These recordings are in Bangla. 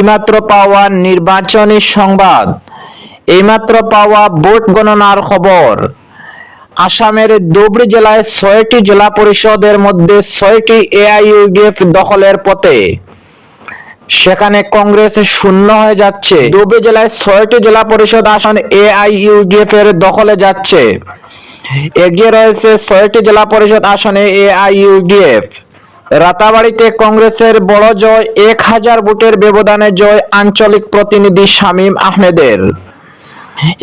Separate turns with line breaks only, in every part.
এইমাত্র পাওয়া নির্বাচনী সংবাদ, এইমাত্র পাওয়া ভোট গণনার খবর। আসামের ধুবড়ী জেলায় ছয়টি জেলা পরিষদের মধ্যে ছয়টি এআইইউডিএফ দখলের পথে। সেখানে কংগ্রেস শূন্য হয়ে যাচ্ছে। ধুবড়ী জেলায় ছয়টি জেলা পরিষদ আসন এআইইউডিএফ এর দখলে যাচ্ছে। এগিয়ে রয়েছে ছয়টি জেলা পরিষদ আসনে এআইইউডিএফ। রাতাবাড়িতে কংগ্রেসের বড় জয়, এক হাজার ভোটের ব্যবধানে জয় আঞ্চলিক প্রতিনিধি শামীম আহমেদের।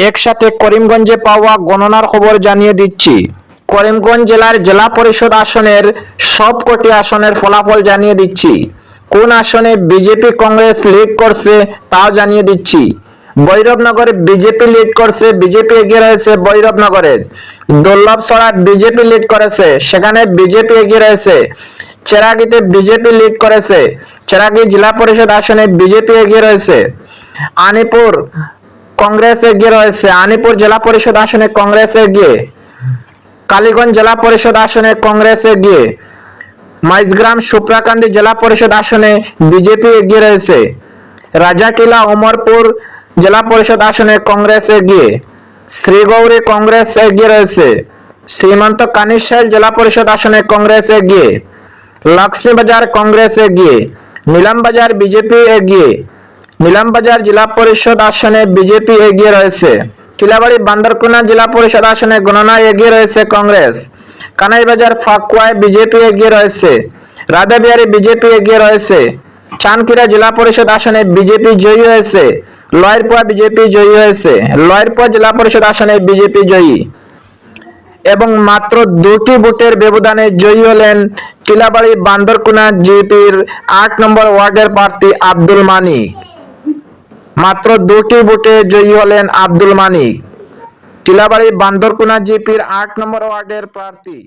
একসাথে করিমগঞ্জে পাওয়া গণনার খবর জানিয়ে দিচ্ছি। করিমগঞ্জ জেলার জেলা পরিষদ আসনের সবকটি আসনের ফলাফল জানিয়ে দিচ্ছি। কোন আসনে বিজেপি কংগ্রেস লিড করছে তাও জানিয়ে দিচ্ছি। ভৈরবনগরে বিজেপি লিড করছে, বিজেপি এগিয়ে রয়েছে ভৈরবনগরে। দুর্লভসড়া বিজেপি লিড করেছে, সেখানে বিজেপি এগিয়ে রয়েছে। চেরাগিতে বিজেপি লিড করেছে। চেরাগি জেলা পরিষদ আসনে বিজেপি এগিয়ে রয়েছে। আনিপুর কংগ্রেস এগিয়ে রয়েছে। আনিপুর জেলা পরিষদ আসনে কংগ্রেস এগিয়ে। কালীগঞ্জ জেলা পরিষদ আসনে কংগ্রেস এগিয়ে। মাইজগ্রাম সুপ্রাকান্দি জেলা পরিষদ আসনে বিজেপি এগিয়ে রয়েছে। রাজাটিলা ওমরপুর জেলা পরিষদ আসনে কংগ্রেস এগিয়ে। শ্রীগৌরী কংগ্রেস এগিয়ে রয়েছে। শ্রীমন্ত কানিশাইল জেলা পরিষদ আসনে কংগ্রেস এগিয়ে। লক্ষ্মীবাজার কংগ্রেস এগিয়ে নিলামবাজার বিজেপি এগিয়ে নিলামবাজার জেলা পরিষদ আসনে বিজেপি এগিয়ে রয়েছে। টিলাবাড়ি বান্দরকুনা জেলা পরিষদ আসনে গণনায় এগিয়ে রয়েছে কংগ্রেস। কানাইবাজার ফাকুয়ায় বিজেপি এগিয়ে রয়েছে। রাধাবিহারি বিজেপি এগিয়ে রয়েছে। চানকিরা জেলা পরিষদ আসনে বিজেপি জয়ী হয়েছে। লয়েরপুয়া বিজেপি জয়ী হয়েছে। লয়েরপুয়া জেলা পরিষদ আসনে বিজেপি জয়ী। এবং মাত্র দুটি ভোটের ব্যবধানে জয়ী হলেন টিলাবাড়ি বান্দরকোনা জিপির আট নম্বর ওয়ার্ডের প্রার্থী আব্দুল মানিক মাত্র দুটি ভোটে জয়ী হলেন আব্দুল মানিক টিলাবাড়ি বান্দরকোনা জিপির আট নম্বর ওয়ার্ডের প্রার্থী।